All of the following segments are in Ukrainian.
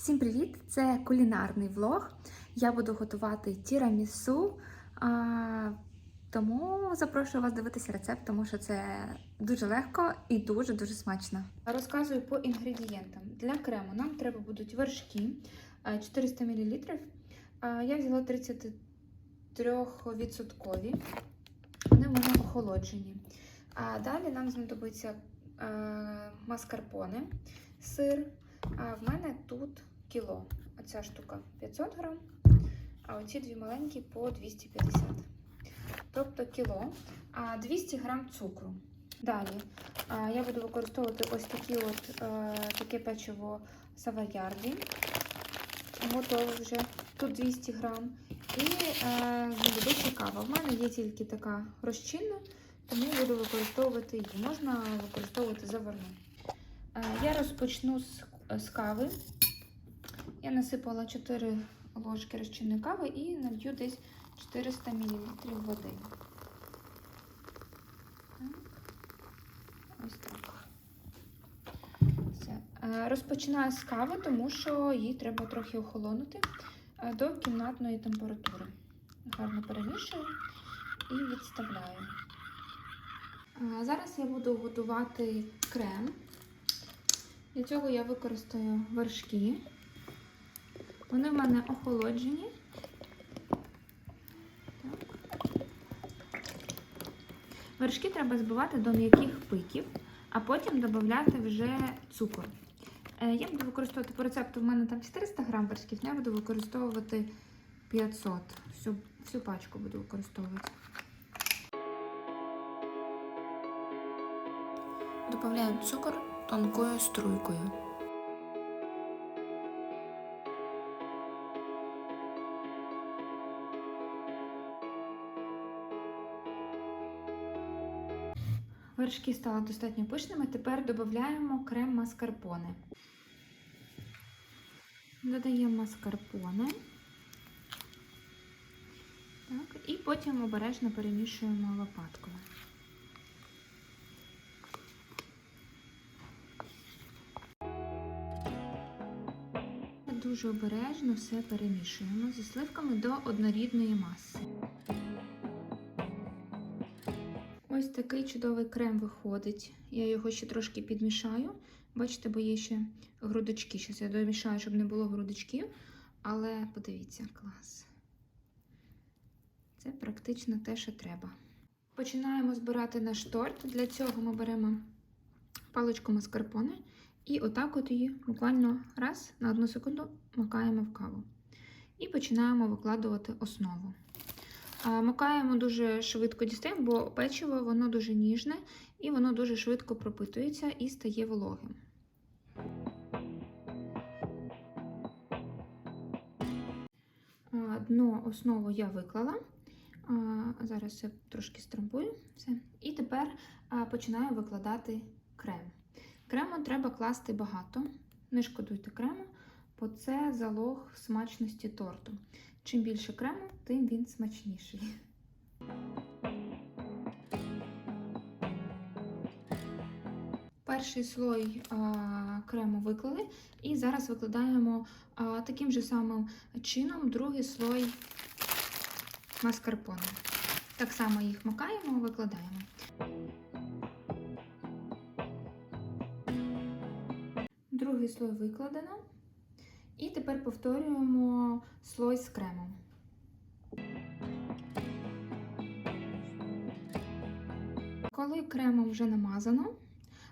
Всім привіт! Це кулінарний влог. Я буду готувати тірамісу, тому запрошую вас дивитися рецепт, тому що це дуже легко і дуже-дуже смачно. Розказую по інгредієнтам. Для крему нам треба будуть вершки 400 мл. Я взяла 33%. Вони в мене охолоджені. А далі нам знадобиться маскарпоне, сир. А в мене тут кіло. Оця штука 500 грам, а оці дві маленькі по 250. Тобто кіло, а 200 грам цукру. Далі я буду використовувати ось такі от, е, таке печиво савоярді. Готове вже. Тут 200 грам. І е, кава. В мене є тільки така розчинна, тому буду використовувати її. Можна використовувати заварну. Е, я розпочну з, з кави. Я насипала 4 ложки розчинної кави і налью десь 400 мл води. Ось так. Все. Е, Розпочинаю з кави, тому що їй треба трохи охолонути е, до кімнатної температури. Гарно перемішую і відставляю. Е, Зараз я буду готувати крем. Для цього я використаю вершки. Вони в мене охолоджені. Вершки треба збивати до м'яких пиків, а потім додати вже цукор. Е, Я буду використовувати по рецепту, в мене там 400 грам вершків, я буду використовувати 500. Всю, всю пачку буду використовувати. Добавляю цукор тонкою струйкою. Вершки стали достатньо пишними. Тепер додаємо крем маскарпоне. Додаємо маскарпоне. Так, і потім обережно перемішуємо лопаткою. Дуже обережно все перемішуємо зі сливками до однорідної маси. Такий чудовий крем виходить. Я його ще трошки підмішаю. Бачите, бо є ще грудочки. Зараз я домішаю, щоб не було грудочків. Але подивіться, клас. Це практично те, що треба. Починаємо збирати наш торт. Для цього ми беремо паличку маскарпоне і отак от її буквально раз на одну секунду макаємо в каву. І починаємо викладувати основу. Макаємо дуже швидко дістаємо, бо печиво воно дуже ніжне і воно дуже швидко пропитується і стає вологим. Дно основу я виклала. Зараз я трошки стрампую. Все. І тепер починаю викладати крем. Крему треба класти багато. Не шкодуйте крему, бо це залог смачності торту. Чим більше крему, тим він смачніший. Перший слой а, крему виклали, і зараз викладаємо а, таким же самим чином другий слой маскарпоне. Так само їх макаємо, викладаємо. Другий слой викладено. І тепер повторюємо слой з кремом. Коли кремом вже намазано,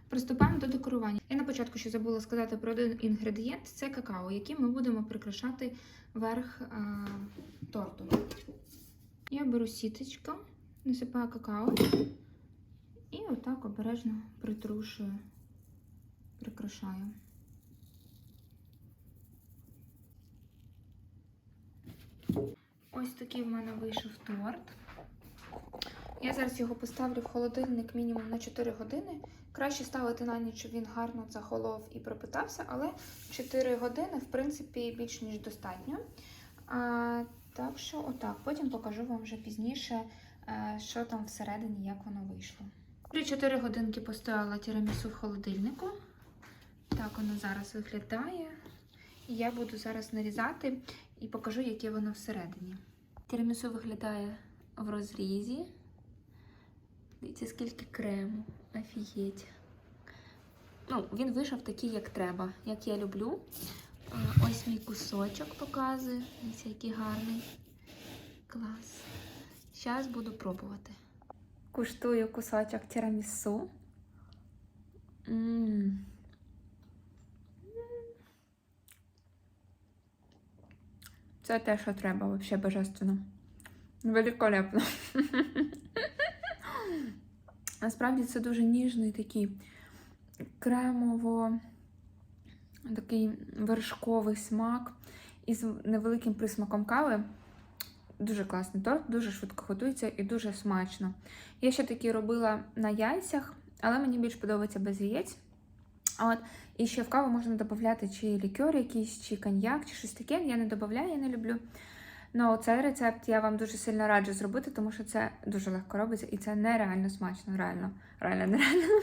приступаємо до декорування. Я на початку ще забула сказати про один інгредієнт це какао, яким ми будемо прикрашати верх а, торту. Я беру сіточку, насипаю какао і отак обережно притрушую, прикрашаю. Ось такий в мене вийшов торт. Я зараз його поставлю в холодильник мінімум на 4 години. Краще ставити на ніч, щоб він гарно захолов і пропитався, але 4 години, в принципі, більш ніж достатньо. А, Так що, отак. Потім покажу вам вже пізніше, е, що там всередині, як воно вийшло. 3-4 годинки постояла тірамісу в холодильнику. Так воно зараз виглядає. Я буду зараз нарізати і покажу, яке воно всередині. Тірамісу виглядає в розрізі. Дивіться, скільки крему. Офігеть. Ну, він вийшов такий, як треба, як я люблю. Ось мій кусочок показую. Дивіться, який гарний. Клас. Зараз буду пробувати. Куштую кусочок тірамісу. М. Це те, що треба, взагалі божественно. Великолепно. Насправді це дуже ніжний такий кремово, такий вершковий смак із невеликим присмаком кави. Дуже класний торт, дуже швидко готується і дуже смачно. Я ще такі робила на яйцях, але мені більш подобається без яєць. От, і ще в каву можна додати чи лікер якийсь, чи коньяк, чи щось таке. Я не додаю, я не люблю. Ну, цей рецепт я вам дуже сильно раджу зробити, тому що це дуже легко робиться і це нереально смачно, реально, реально, нереально.